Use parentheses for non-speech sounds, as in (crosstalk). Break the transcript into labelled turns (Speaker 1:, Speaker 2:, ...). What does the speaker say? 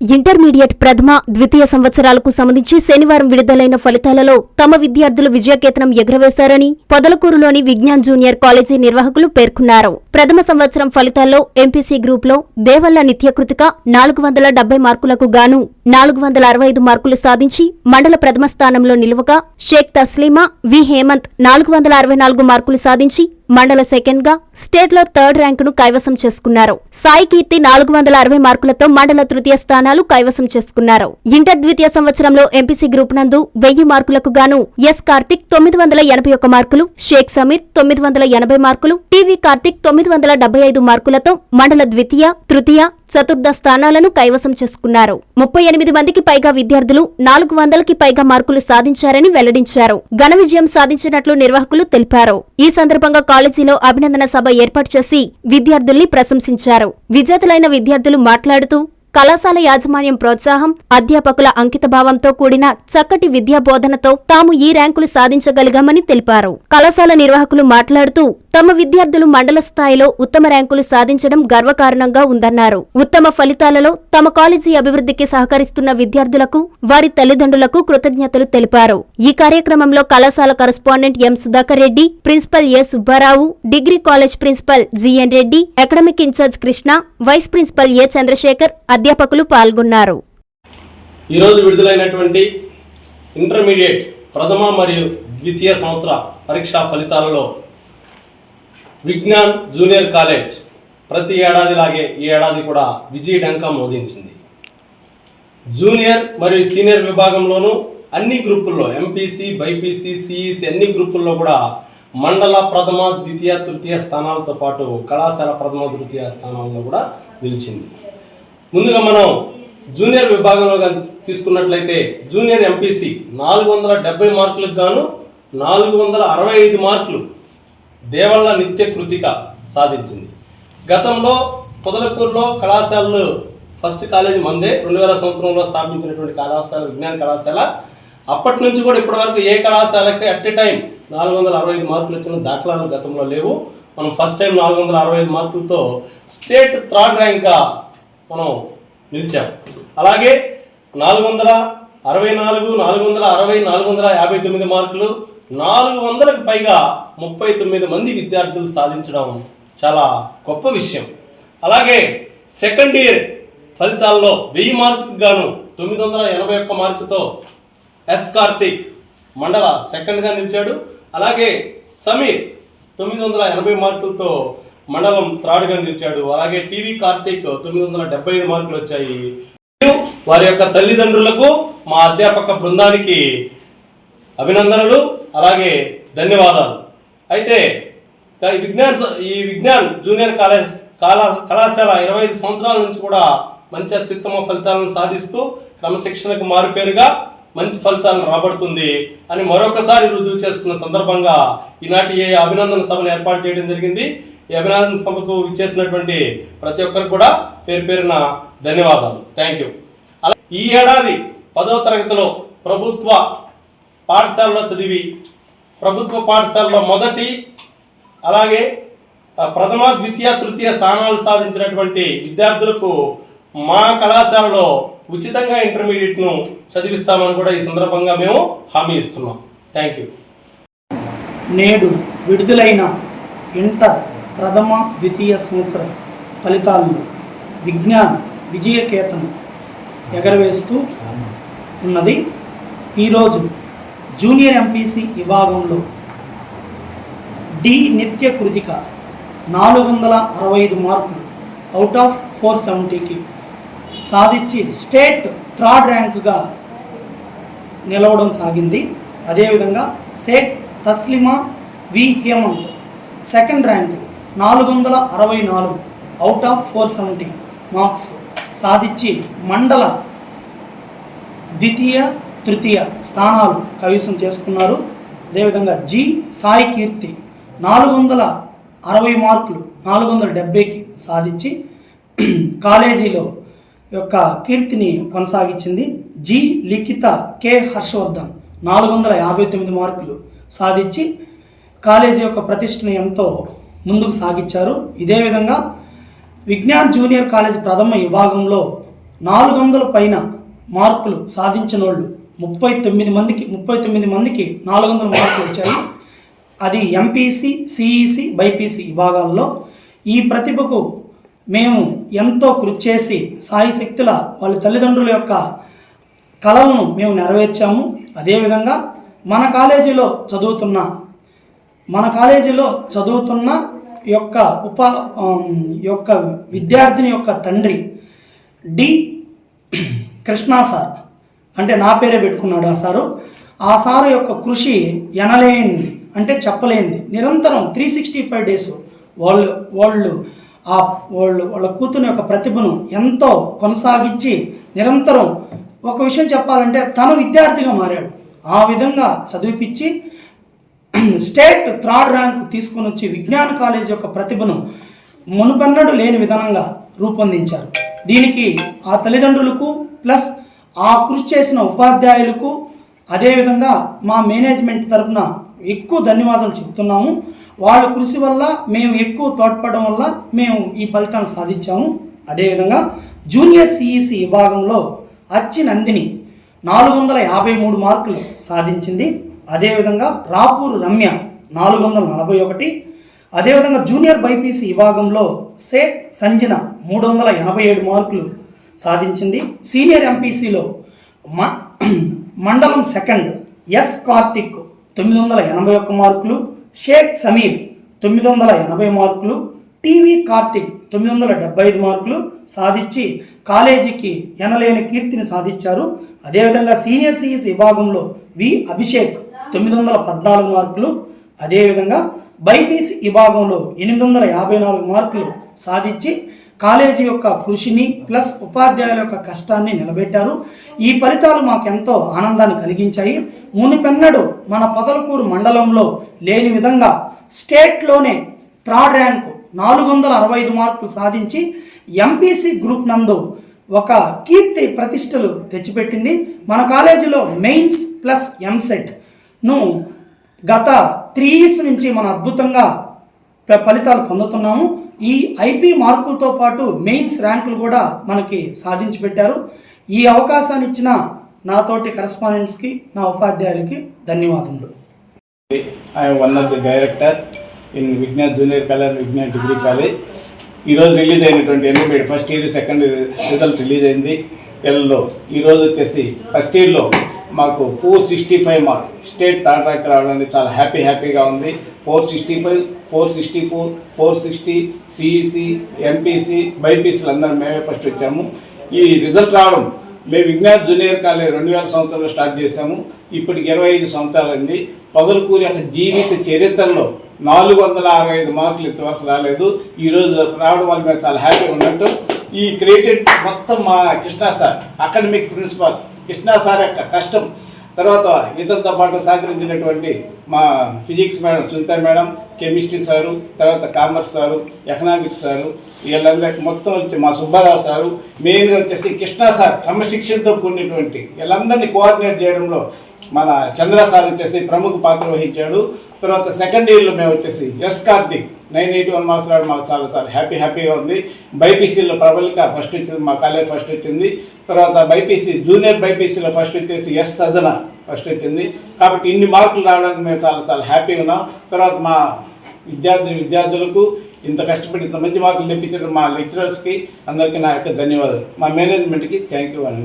Speaker 1: Intermediate ప్రథమ ద్వితీయ సంవత్సరాలకు సంబంధించి శనివారం విడుదలైన ఫలితాలలో తమ విద్యార్థులు విజయకేతనం ఎగురవేశారని పొదలకూరులోని విజ్ఞాన్ జూనియర్ కాలేజీ నిర్వాహకులు పేర్కొన్నారు. ప్రథమ సంవత్సరం ఫలితాల్లో ఎంపీసీ గ్రూప్లో దేవల్ల నిత్యకృతిక నాలుగు వందల మార్కులకు గాను నాలుగు వందల అరవై ఐదు మార్కులు సాధించి మండల ప్రథమ స్థానంలో నిలువగా షేక్ తస్లీమా వి హేమంత్ నాలుగు వందల అరవై నాలుగు మార్కులు సాధించి మండల సెకండ్గా స్టేట్లో థర్డ్ ర్యాంకును కైవసం చేసుకున్నారు. సాయి కీర్తి నాలుగు వందల అరవై మార్కులతో మండల తృతీయ స్థానాలు కైవసం చేసుకున్నారు. ఇంటర్ ద్వితీయ సంవత్సరంలో ఎంపీసీ గ్రూప్ నందు వెయ్యి మార్కులకు గాను ఎస్ కార్తిక్ తొమ్మిది వందల ఎనభై ఒక్క మార్కులు షేక్ సమీర్ తొమ్మిది వందల ఎనభై మార్కులు టీవీ కార్తిక్ తొమ్మిది వందల డెబ్బై ఐదు మార్కులతో మండల ద్వితీయ తృతీయ చతుర్థ స్థానాలను కైవసం చేసుకున్నారు. ముప్పై ఎనిమిది మందికి పైగా విద్యార్థులు నాలుగు వందలకి పైగా మార్కులు సాధించారని వెల్లడించారు. ఘన విజయం సాధించినట్లు నిర్వాహకులు తెలిపారు. ఈ సందర్భంగా కాలేజీలో అభినందన సభ ఏర్పాటు చేసి విద్యార్థుల్ని ప్రశంసించారు. విజేతలైన విద్యార్థులు మాట్లాడుతూ కళాశాల యాజమాన్యం ప్రోత్సాహం అధ్యాపకుల అంకితభావంతో కూడిన చక్కటి విద్యా బోధనతో తాము ఈ ర్యాంకులు సాధించగలిగామని తెలిపారు. కళాశాల నిర్వాహకులు మాట్లాడుతూ తమ విద్యార్థులు మండల స్థాయిలో ఉత్తమ ర్యాంకులు సాధించడం గర్వకారణంగా ఉందన్నారు. ఉత్తమ ఫలితాలలో తమ కాలేజీ అభివృద్ధికి సహకరిస్తున్న విద్యార్థులకు వారి తల్లిదండ్రులకు కృతజ్ఞతలు తెలిపారు. ఈ కార్యక్రమంలో కళాశాల correspondent M Sudhakar Reddy principal A Subbarao degree college principal GN Reddy academic incharge Krishna vice principal A Chandrashekar అధ్యాపకులు పాల్గొన్నారు.
Speaker 2: ఈరోజు విడుదలైనటువంటి ఇంటర్మీడియట్ ప్రథమ మరియు ద్వితీయ సంవత్సర పరీక్షా ఫలితాలలో విజ్ఞాన్ జూనియర్ కాలేజ్ ప్రతి ఏడాదిలాగే ఈ ఏడాది కూడా విజయ డంకా మోదించింది జూనియర్ మరియు సీనియర్ విభాగంలోనూ అన్ని గ్రూపుల్లో ఎంపీసీ బైపీసీ సిఈసి అన్ని గ్రూపుల్లో కూడా మండల ప్రథమ ద్వితీయ తృతీయ స్థానాలతో పాటు కళాశాల ప్రథమ తృతీయ స్థానాల్లో కూడా నిలిచింది. ముందుగా మనం జూనియర్ విభాగంలో తీసుకున్నట్లయితే జూనియర్ ఎంపీసీ నాలుగు వందల డెబ్బై మార్కులకు గాను నాలుగు వందల అరవై ఐదు మార్కులు దేవళ్ళ నిత్య కృతిక సాధించింది. గతంలో పొదలకూరులో కళాశాలలు ఫస్ట్ కాలేజీ మందే రెండు వేల సంవత్సరంలో స్థాపించినటువంటి కళాశాల విజ్ఞాన కళాశాల. అప్పటి నుంచి కూడా ఇప్పటివరకు ఏ కళాశాలకి అట్ ఎ టైం నాలుగు వందల అరవై ఐదు మార్కులు వచ్చిన దాఖలాలు గతంలో లేవు. మనం ఫస్ట్ టైం నాలుగు వందల అరవై ఐదు మార్కులతో స్టేట్ థర్డ్ ర్యాంక్గా మనం నిలిచాం. అలాగే నాలుగు వందల అరవై నాలుగు నాలుగు వందల అరవై నాలుగు వందల యాభై తొమ్మిది మార్కులు నాలుగు వందలకు పైగా ముప్పై తొమ్మిది మంది విద్యార్థులు సాధించడం చాలా గొప్ప విషయం. అలాగే సెకండ్ ఇయర్ ఫలితాల్లో వెయ్యి మార్కులకు గాను తొమ్మిది వందల ఎనభై ఒక్క మార్కుతో ఎస్ కార్తిక్ మండల సెకండ్గా నిలిచాడు. అలాగే సమీర్ తొమ్మిది వందల ఎనభై మార్కులతో మండలం త్రాడుగా నిలిచాడు. అలాగే టీవీ కార్తీక్ తొమ్మిది వందల డెబ్బై ఐదు మార్కులు వచ్చాయి. మరియు వారి యొక్క తల్లిదండ్రులకు మా అధ్యాపక బృందానికి అభినందనలు అలాగే ధన్యవాదాలు. అయితే విజ్ఞాన్ ఈ విజ్ఞాన్ జూనియర్ కాలేజ్ కళా కళాశాల ఇరవై ఐదు సంవత్సరాల నుంచి కూడా మంచి అత్యుత్తమ ఫలితాలను సాధిస్తూ క్రమశిక్షణకు మారుపేరుగా మంచి ఫలితాలను రాబడుతుంది అని మరొకసారి రుజువు చేసుకున్న సందర్భంగా ఈనాటి ఏ అభినందన సభను ఏర్పాటు చేయడం జరిగింది. ఈ అభినందన సభకు ఇచ్చేసినటువంటి ప్రతి ఒక్కరికి కూడా పేరు పేరున ధన్యవాదాలు. థ్యాంక్ యూ అలా ఈ ఏడాది పదవ తరగతిలో ప్రభుత్వ పాఠశాలలో చదివి ప్రభుత్వ పాఠశాలలో మొదటి అలాగే ప్రథమ ద్వితీయ తృతీయ స్థానాలు సాధించినటువంటి విద్యార్థులకు మా కళాశాలలో ఉచితంగా ఇంటర్మీడియట్ను చదివిస్తామని కూడా ఈ సందర్భంగా మేము హామీ ఇస్తున్నాం. థ్యాంక్ యూ
Speaker 3: నేడు విడుదలైన ఇంటర్ ప్రథమ ద్వితీయ సంవత్సర ఫలితాల్లో విజ్ఞాన్ విజయకేతనం ఎగరవేస్తూ ఉన్నది. ఈరోజు జూనియర్ ఎంపీసీ విభాగంలో డి నిత్య కృతిక నాలుగు వందల అరవై ఐదు మార్కులు అవుట్ ఆఫ్ ఫోర్ సెవెంటీకి సాధించి స్టేట్ థర్డ్ ర్యాంకుగా నిలవడం సాగింది. అదేవిధంగా Shaik Taslima V Hemanth second rank నాలుగు వందల అరవై నాలుగు out of four seventy marks సాధించి మండల ద్వితీయ తృతీయ స్థానాలు కైవసం చేసుకున్నారు. అదేవిధంగా జి సాయి కీర్తి నాలుగు వందల అరవై మార్కులు నాలుగు వందల డెబ్బైకి సాధించి కాలేజీలో యొక్క కీర్తిని కొనసాగించింది. జి లిఖిత కె హర్షవర్ధన్ నాలుగు వందల యాభై తొమ్మిది మార్కులు సాధించి కాలేజీ యొక్క ప్రతిష్టని ఎంతో ముందుకు సాగించారు. ఇదే విధంగా విజ్ఞాన్ జూనియర్ కాలేజ్ ప్రథమ విభాగంలో నాలుగు వందల పైన మార్కులు సాధించిన వాళ్ళు ముప్పై తొమ్మిది మందికి ముప్పై తొమ్మిది మందికి నాలుగు వందల మార్కులు వచ్చాయి. అది ఎంపీసీ సిఈసి బైపీసీ విభాగాల్లో ఈ ప్రతిభకు మేము ఎంతో కృషి చేసి సాయి శక్తుల వాళ్ళ తల్లిదండ్రుల యొక్క కళలను మేము నెరవేర్చాము. అదేవిధంగా మన కాలేజీలో చదువుతున్న మన కాలేజీలో చదువుతున్న యొక్క ఉప యొక్క విద్యార్థిని యొక్క తండ్రి డి కృష్ణా సార్. అంటే నా పేరే పెట్టుకున్నాడు ఆ సారు. ఆ సారు యొక్క కృషి ఎనలేనిది అంటే చెప్పలేనిది. నిరంతరం త్రీ సిక్స్టీ ఫైవ్ డేస్ వాళ్ళు వాళ్ళు ఆ వాళ్ళు వాళ్ళ కూతురు యొక్క ప్రతిభను ఎంతో కొనసాగించి నిరంతరం ఒక విషయం చెప్పాలంటే తన విద్యార్థిగా మారాడు. ఆ విధంగా చదివిపించి స్టేట్ థర్డ్ ర్యాంక్ తీసుకొని వచ్చి విజ్ఞాన కాలేజ్ యొక్క ప్రతిభను మునుపెన్నడు లేని విధానంగా రూపొందించారు. దీనికి ఆ తల్లిదండ్రులకు ప్లస్ ఆ కృషి చేసిన ఉపాధ్యాయులకు అదేవిధంగా మా మేనేజ్మెంట్ తరఫున ఎక్కువ ధన్యవాదాలు చెప్తున్నాము. వాళ్ళ కృషి వల్ల మేము ఎక్కువ తోడ్పడడం వల్ల మేము ఈ ఫలితాన్ని సాధించాము. అదేవిధంగా జూనియర్ సిఈసి విభాగంలో అచ్చి నందిని నాలుగు వందల యాభై మూడు మార్కులు సాధించింది. అదేవిధంగా రాపూర్ రమ్య నాలుగు వందల నలభై ఒకటి అదేవిధంగా జూనియర్ బైపీసీ విభాగంలో షేక్ సంజన మూడు వందల ఎనభై ఏడు మార్కులు సాధించింది. సీనియర్ ఎంపీసీలో మ (clears throat) మండలం సెకండ్ ఎస్ కార్తిక్ తొమ్మిది వందల ఎనభై ఒక్క మార్కులు షేక్ సమీర్ తొమ్మిది వందల ఎనభై మార్కులు టీవీ కార్తిక్ తొమ్మిది వందల డెబ్బై ఐదు మార్కులు సాధించి కాలేజీకి ఎనలేని కీర్తిని సాధించారు. అదేవిధంగా సీనియర్ సిఈసి విభాగంలో వి అభిషేక్ తొమ్మిది వందల పద్నాలుగు మార్కులు. అదేవిధంగా బైపీసీ విభాగంలో ఎనిమిది వందల యాభై నాలుగు మార్కులు సాధించి కాలేజీ యొక్క కృషిని ప్లస్ ఉపాధ్యాయుల యొక్క కష్టాన్ని నిలబెట్టారు. ఈ ఫలితాలు మాకు ఎంతో ఆనందాన్ని కలిగించాయి. మునిపెన్నడు మన పొదలకూరు మండలంలో లేని విధంగా స్టేట్లోనే థర్డ్ ర్యాంకు నాలుగు వందల అరవై ఐదు మార్కులు సాధించి ఎంపీసీ గ్రూప్ నందు ఒక కీర్తి ప్రతిష్టలు తెచ్చిపెట్టింది. మన కాలేజీలో మెయిన్స్ ప్లస్ ఎంసెట్. ను గత త్రీ ఇయర్స్ నుంచి మనం అద్భుతంగా ఫలితాలు పొందుతున్నాము. ఈ ఐపీ మార్కులతో పాటు మెయిన్స్ ర్యాంకులు కూడా మనకి సాధించి పెట్టారు ఈ అవకాశాన్ని ఇచ్చిన నాతోటి కరస్పాండెంట్స్కి నా ఉపాధ్యాయులకి ధన్యవాదములు.
Speaker 4: I one of the director in Vignan junior college Vignan degree college ఈరోజు రిలీజ్ అయినటువంటి ఎన్నిమేట్ first year second result release అయింది. ఎల్లో ఈరోజు వచ్చేసి ఫస్ట్ ఇయర్లో మాకు four sixty five mark state third rank రావడానికి చాలా హ్యాపీ హ్యాపీగా ఉంది. Four sixty five four sixty four four sixty CEC MPC బైపీసీలు అందరం మేమే ఫస్ట్ వచ్చాము. ఈ రిజల్ట్ రావడం మేము విజ్ఞాన్ జూనియర్ కాలేజ్ రెండు వేల సంవత్సరంలో స్టార్ట్ చేశాము. ఇప్పటికి ఇరవై ఐదు సంవత్సరాలైంది పొదలకూరి యొక్క జీవిత చరిత్రలో నాలుగు వందల అరవై ఐదు మార్కులు ఇంతవరకు రాలేదు. ఈరోజు రావడం వల్ల మేము చాలా హ్యాపీగా ఉన్నట్టు. ఈ క్రియేటెడ్ మొత్తం మా Krishna sir academic principal Krishna sir యొక్క కష్టం తర్వాత ఇతరులతో పాటు సహకరించినటువంటి మా physics madam Sunitha madam chemistry sir తర్వాత కామర్స్ సారు ఎకనామిక్స్ సారు వీళ్ళందరికీ మొత్తం వచ్చి మా సుబ్బారావు సారు. మెయిన్గా వచ్చేసి కృష్ణా సార్ క్రమశిక్షణతో కూడినటువంటి వీళ్ళందరినీ కోఆర్డినేట్ చేయడంలో మన చంద్ర సార్ వచ్చేసి ప్రముఖ పాత్ర వహించాడు. తర్వాత సెకండ్ ఇయర్లో మేము వచ్చేసి S Karthik nine eighty one marks రావడం మాకు చాలా చాలా హ్యాపీ హ్యాపీగా ఉంది. బైపీసీలో ప్రబలిక ఫస్ట్ వచ్చింది మా కాలేజ్ ఫస్ట్ వచ్చింది. తర్వాత బైపీసీ జూనియర్ బైపీసీలో ఫస్ట్ వచ్చేసి ఎస్ సజన ఫస్ట్ వచ్చింది. కాబట్టి ఇన్ని మార్కులు రావడానికి మేము చాలా చాలా హ్యాపీగా ఉన్నాం. తర్వాత మా విద్యార్థి విద్యార్థులకు ఇంత కష్టపడి ఇంత మంచి మార్కులు తెప్పించిన మా లెక్చరర్స్కి అందరికీ నా యొక్క ధన్యవాదాలు. మా మేనేజ్మెంట్కి థ్యాంక్ యూ
Speaker 5: అండి